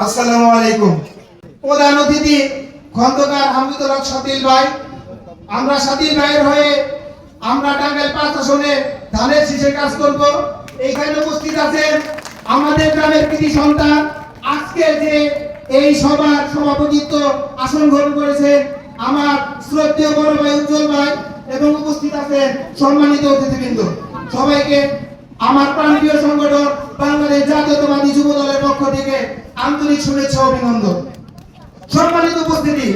আসসালামু আলাইকুম। প্রধান অতিথি, খন্দকার হামিদুল হক সাতিল ভাই। আমরা সাতিল ভাইয়ের হয়ে আমরা টাঙ্গাইল পাঁচ আসনে ধানের শীষে কাজ করব। এইখানে উপস্থিত আছেন আমাদের গ্রামের কৃতি সন্তান। আজকে যে এই সভার সভাপতিত্ব আসন গ্রহণ করেছেন আমার শ্রদ্ধেয় বড় ভাই উজ্জ্বল ভাই এবং উপস্থিত আছেন সম্মানিত অতিথিবৃন্দ। সবাইকে আমার প্রান্তীয় সংগঠন বাংলাদেশ জাতীয়তাবাদী যুব দলের পক্ষ থেকে আন্তরিক শুভেচ্ছা অভিনন্দন। সম্মানিত উপস্থিতি,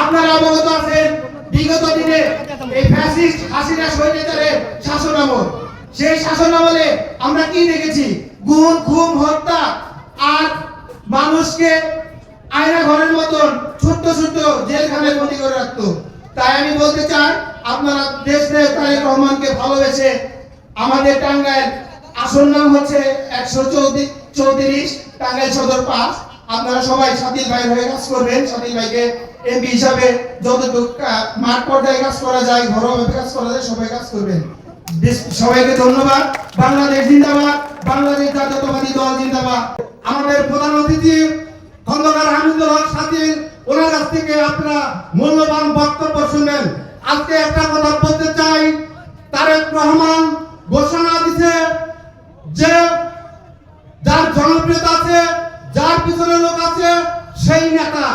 আপনারা অবগত আছেন, বিগত দিনে এই ফ্যাসিস্ট হাসিনা সৈনিকদের শাসন আমল। সেই শাসন আমলে আমরা কি দেখেছি? গুম, খুন, হত্যা, আর মানুষকে আয়না ঘরের মতন ছোট্ট ছোট্ট জেলখানে বন্দি করে রাখতো। তাই আমি বলতে চাই, আপনারা দেশ তারেক রহমানকে ভালোবেসে আমাদের টাঙ্গাইল আসল নাম হচ্ছে একশো চৌত্রিশ টাঙ্গাইল সদর পাঁচ। আপনারা সবাই সাথী ভাই হয়ে কাজ করবেন। সাথী ভাইকে এমপি হিসাবে যতটুকু মাঠ পর্যায়ে কাজ করা যায় ঘরোয়াভাবে কাজ করা যায়, সবাই কাজ করবেন। সবাইকে ধন্যবাদ। বাংলাদেশ জিন্দাবাদ। বাংলাদেশ জাতীয়তাবাদী দল জিন্দাবাদ। আমাদের প্রধান অতিথি খন্দকার হামিদুল হক সাথী ওনার কাছ থেকে আপনারা মূল্যবান বক্তব্য শুনবেন আজকে একটা কথা বলতে চাই তারেক রহমান ঘোষণা দিছে যে যার জনপ্রিয়তা আছে যার পিছনে লোক আছে সেই নেতা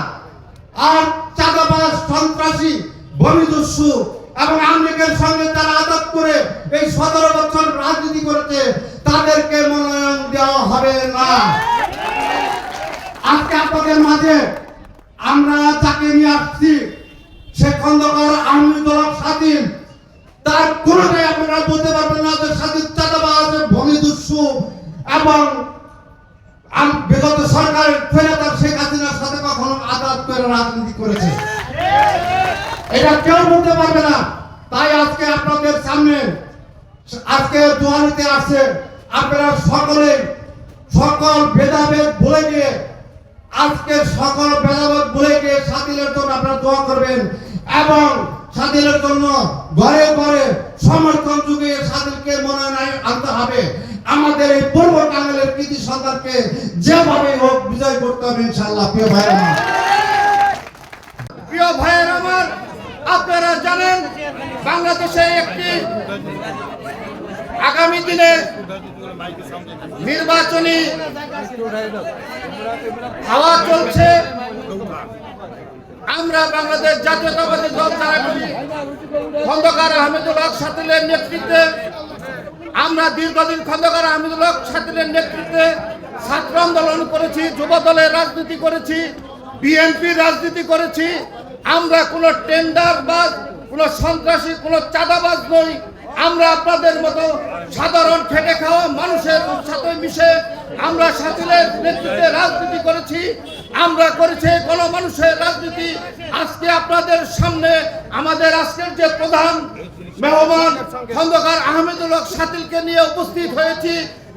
আর চাঁদাবাজ, সন্ত্রাসী বমিদস্যু এবং আমেরিকার সঙ্গে তারা আদাত করে এই সতেরো বছর রাজনীতি করেছে, তাদেরকে মনোনয়ন দেওয়া হবে না। আজকে আপনাদের মাঝে আমরা তাকে নিয়ে আসছি, সে খন্দকার আহমেদুল হক স্বাধীন তার কোনোটাই আপনারা বলতে পারবেন না যে স্বাধীন চাঁদাবাজ ভূমিদস্যু এবং করে রাজনীতি করেছে। এটা কেউ বলতে পারবে না। তাই আজকে আপনাদের সামনে, আজকে দোয়ানিতে আসছে। আপনারা সকলে সকল ভেদাভেদ ভুলে গিয়ে, আজকে সকল ভেদাভেদ ভুলে গিয়ে স্বাধীনের জন্য আপনারা দোয়া করবেন এবং স্বাধীনের জন্য ঘরে ঘরে সমর্থন যুগে স্বাধীনকে মনোনয়ন আনতে হবে। আমাদের এই পূর্ব টাঙ্গালের কৃতি সন্তানকে যেভাবে হোক বিজয় করতে হবে ইনশাল্লাহ প্রিয় ভাইরা আমার প্রিয় ভাইয়ের আমার আপনারা জানেন বাংলাদেশে একটি আগামী দিনে নির্বাচনী হাওয়া চলছে। আমরা বাংলাদেশ জাতীয়তাবাদী দল যারা করি খন্দকার আহমেদুল হক সাতিলের নেতৃত্বে, আমরা দীর্ঘদিন খন্দকার আহমেদুল হক সাতিলের নেতৃত্বে ছাত্র আন্দোলন করেছি, যুব দলের রাজনীতি করেছি বিএনপি রাজনীতি করেছি। আমরা কোনো টেন্ডার বা কোনো সন্ত্রাসী, কোনো চাঁদাবাজ নই। আমরা আপনাদের মতো সাধারণ খেটে খাওয়া মানুষের সাথে মিশে আমরা সাথীদের নেতৃত্বে রাজনীতি করেছি। আমরা করেছি কোন মানুষের রাজনীতি। আজকে আপনাদের সামনে আমাদের আজকের যে প্রধান মেহমান খন্দকার আহমেদুল হক সাতিলকে নিয়ে উপস্থিত হয়েছি।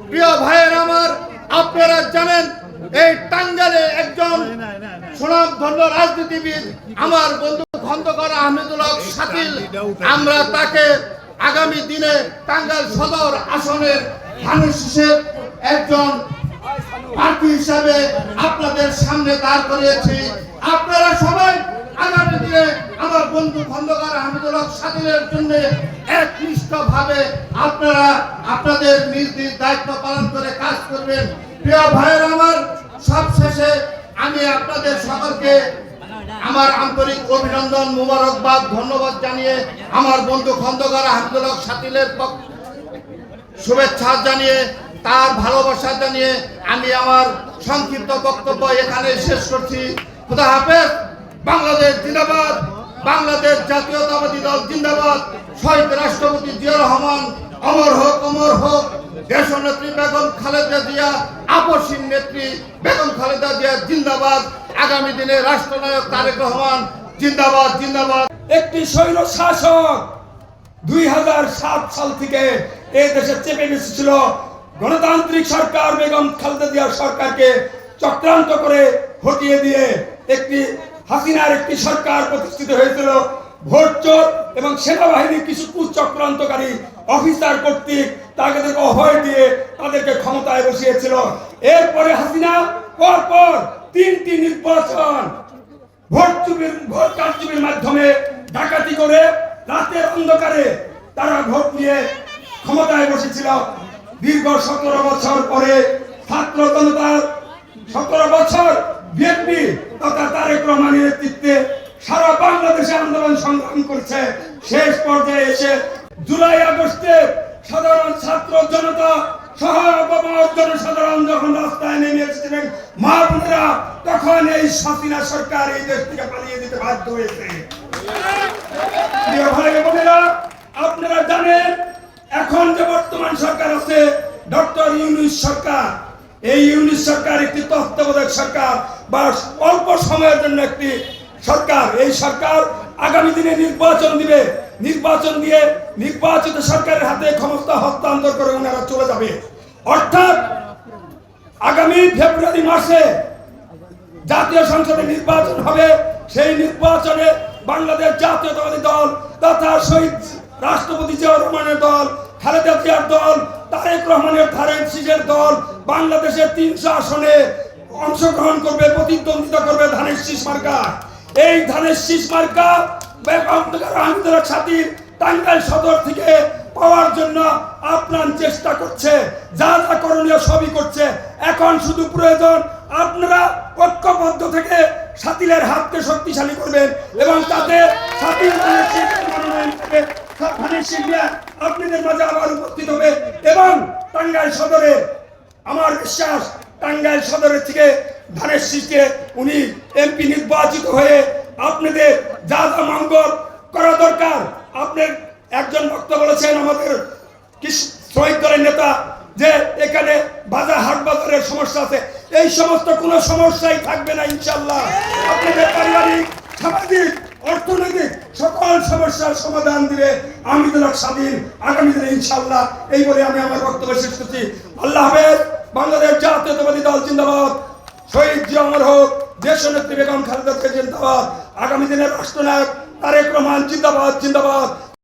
প্রিয় ভাইয়ের আমার, আপনারা জানেন এই টাঙ্গালে একজন সুনামধন্য রাজনীতিবিদ আমার বন্ধু খন্দকার আহমেদুল হক সাতিল আমরা তাকে আগামী দিনে টাঙ্গাল সদর আসনের ধানের শীষের একজন প্রার্থী হিসাবে আপনাদের সামনে দাঁড় করিয়েছি। আপনারা সবাই আগামী দিনে আমার বন্ধু খন্দকার আহমেদুল হক সাদিনের জন্য একনিষ্ঠ ভাবে আপনারা আপনাদের নিজ নিজ দায়িত্ব পালন করে কাজ করবেন। প্রিয় ভাইয়ের আমার সব শেষে আমি আপনাদের সকলকে আমার আন্তরিক অভিনন্দন, মুবারকবাদ, ধন্যবাদ জানিয়ে আমার বন্ধু খন্দকার আহমেদুল সাতিলের শুভেচ্ছা জানিয়ে, তার ভালোবাসা জানিয়ে আমি আমার সংক্ষিপ্ত বক্তব্য এখানে শেষ করছি। খুদা হাফেজ, বাংলাদেশ জিন্দাবাদ, বাংলাদেশ জাতীয়তাবাদী দল জিন্দাবাদ, শহীদ রাষ্ট্রপতি জিয়া রহমান, অমর হোক অমর হোক। দেশ নেত্রী বেগম খালেদা জিয়া, আপসীন নেত্রী বেগম খালেদা জিয়া জিন্দাবাদ। আগামী দিনে রাষ্ট্রনায়ক তারেক রহমান জিন্দাবাদ জিন্দাবাদ। একটি স্বৈর শাসক দুই হাজার সাত সাল থেকে এই দেশে চেপে বসেছিল। গণতান্ত্রিক সরকার বেগম খালেদা জিয়া সরকারকে চক্রান্ত করে হটিয়ে দিয়ে একটি হাসিনার একটি সরকার প্রতিষ্ঠিত হয়েছিল। ভোট চোর এবং সেনাবাহিনীর কিছু কুচক্রান্তকারী অফিসার কর্তৃক তাদেরকে অভয় দিয়ে তাদেরকে ক্ষমতায় বসিয়েছিল। এরপরে হাসিনা পর পর তিনটি নির্বাচন ভোট চুরির, ভোট কারচুপির মাধ্যমে ডাকাতি করে রাতের অন্ধকারে তারা ভোট নিয়ে ক্ষমতায় বসেছিল। দীর্ঘ সতেরো বছর পরে ছাত্র জনতার সতেরো বছর বিএনপি তথা তারেক রহমানের নেতৃত্বে সারা বাংলাদেশে আন্দোলন সংগ্রাম করছে। শেষ পর্যায়ে এসে জুলাই আগস্টে সাধারণ ছাত্র জনতা সহ জনসাধারণ যখন রাস্তায় নেমে এসেছিলেন, মা বোনেরা তখন এই সাসিনা সরকার এই দেশ থেকে পালিয়ে দিতে বাধ্য হয়েছে। আপনারা জানেন, এখন যে বর্তমান সরকার আছে, ডক্টর ইউনুস সরকার। এই ইউনুস সরকার একটি তত্ত্বাবধায়ক সরকার, বা অল্প সময়ের জন্য একটি সরকার, এই সরকার আগামী দিনে নির্বাচন দিবে। নির্বাচন দিয়ে নির্বাচিত সরকারের হাতে ক্ষমতা হস্তান্তর করে ওনারা চলে যাবে। অর্থাৎ আগামী ফেব্রুয়ারি মাসে জাতীয় সংসদে নির্বাচন হবে। সেই নির্বাচনে বাংলাদেশ জাতীয়তাবাদী দল তথা শহীদ রাষ্ট্রপতি জিয়াউর রহমানের দল, খালেদা জিয়ার দল, তারেক রহমানের ধারেন শীষের দল বাংলাদেশের তিনশো আসনে অংশগ্রহণ করবে, প্রতিদ্বন্দ্বিতা করবে ধানের শীষ মার্কা। এই ধানের শীষ মার্কা আন্দোলন সাথীর টাঙ্গাইল সদর থেকে পাওয়ার জন্য আপ্রাণ চেষ্টা করছে। যা যা করণীয় সবই করছে। এখন শুধু প্রয়োজন আপনারা ঐক্যবদ্ধ থেকে সাতিলের হাতকে শক্তিশালী করবেন এবং তাতে সাতিল আপনাদের মাঝে আবার উপস্থিত হবে। এবং টাঙ্গাইল সদরে আমার বিশ্বাস, টাঙ্গাইল সদরের থেকে ধানের শীষকে উনি এমপি নির্বাচিত হয়ে আপনাদের যা যা মঙ্গল করা দরকার, আপনার একজন বক্তা বলেছেন আমাদের শ্রমিক দলের নেতা যে এখানে বাজার, হাট বাজারের সমস্যা আছে। এই সমস্ত কোনো সমস্যাই থাকবে না ইনশাল্লাহ আপনাদের পারিবারিক, সামাজিক, অর্থনৈতিক সকল সমস্যার সমাধান দিবে আমি দলক স্বাধীন। আগামী দিনে ইনশাল্লাহ এই বলে আমি আমার বক্তব্য শেষ করছি। আল্লাহ হাফেজ, বাংলাদেশ জাতীয়তাবাদী দল, জিন্দাবাদ। শহীদ জি অমর হোক দেশ নেত্রী বেগম খালেদা জিন্দাবাদ। আগামী দিনের রাষ্ট্রনায়ক তারেক রহমান জিন্দাবাদ জিন্দাবাদ।